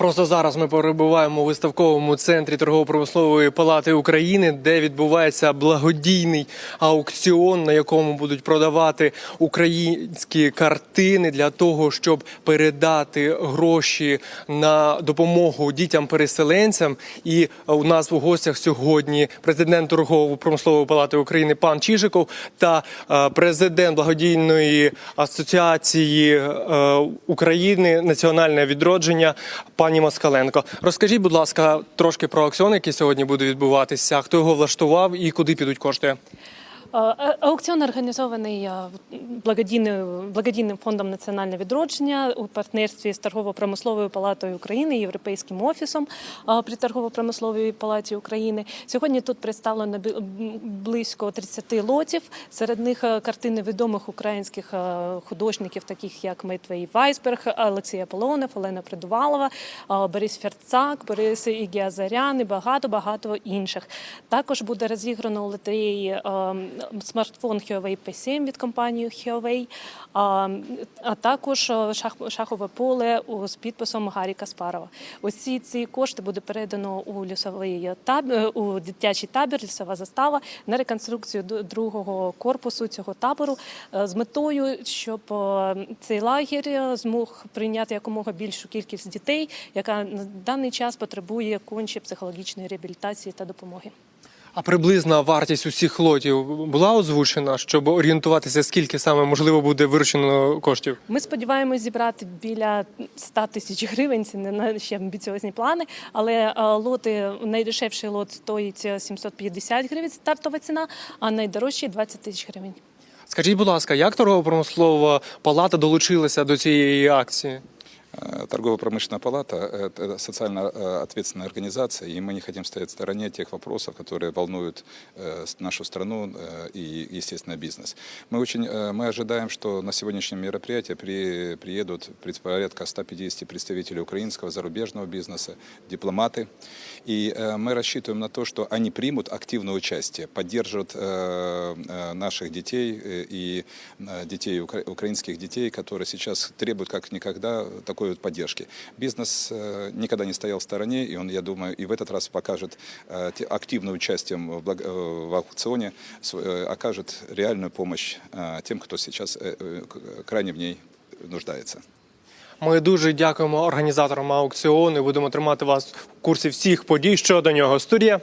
Просто зараз ми перебуваємо у виставковому центрі торгово-промислової палати України, де відбувається благодійний аукціон, на якому будуть продавати українські картини для того, щоб передати гроші на допомогу дітям-переселенцям. І у нас у гостях сьогодні президент торгово-промислової палати України пан Чижиков та е, президент благодійної асоціації е, України Національне відродження пані Москаленко. Розкажіть, будь ласка, трошки про аукціон, який сьогодні буде відбуватися, хто його влаштував і куди підуть кошти. Аукціон організований а, благодійною благодійним фондом Національне відродження у партнерстві з торгово-промисловою палатою України, Європейським офісом при торгово-промисловій палаті України. Сьогодні тут представлено близько 30 лотів. Серед них картини відомих українських художників, таких як Митвей Вайсберг, Олексій Аполонов, Олена Придувалова, Борис Ферцак, Борис Ігіазарян і багато багато інших. Також буде розіграно у лотереї а, смартфон Huawei P7 від компанії Huawei, а, а також а, шах, шахове поле з підписом Гарі Каспарова. Усі ці кошти буде передано у лісовий таб, е, у дитячий табір, лісова застава на реконструкцію другого корпусу цього табору е, з метою, щоб е, цей лагерь е, змог прийняти якомога більшу кількість дітей, яка на даний час потребує конче психологічної реабілітації та допомоги. А приблизна вартість усіх лотів була озвучена, щоб орієнтуватися, скільки саме можливо буде виручено коштів. Ми сподіваємось зібрати біля 100 тисяч гривень. Це не на ще амбіціозні плани. Але е, лоти найдешевший лот стоїть е, 750 гривень стартова ціна, а найдорожчий 20 тисяч гривень. Скажіть, будь ласка, як торгово-промислова палата долучилася до цієї акції? Э, Торгово-промышленная палата – это социально э, ответственная организация, и мы не хотим стоять в стороне тех вопросов, которые волнуют э, нашу страну и, естественно, бизнес. Мы, очень, мы ожидаем, что на сегодняшнем мероприятии при, приедут порядка 150 представителей украинского зарубежного бизнеса, дипломаты, и мы рассчитываем на то, что они примут активное участие, поддержат наших детей и детей, укра- украинских детей, которые сейчас требуют как никогда такой вот поддержки. Бизнес э, никогда не стоял в стороне, и он, я думаю, и в этот раз покажет э, те- активным участием в, благ- э, в аукционе, св- э, окажет реальную помощь э, тем, кто сейчас э, э, к- крайне в ней нуждается. Ми дуже дякуємо організаторам аукціону. і Будемо тримати вас в курсі всіх подій щодо нього. Студія.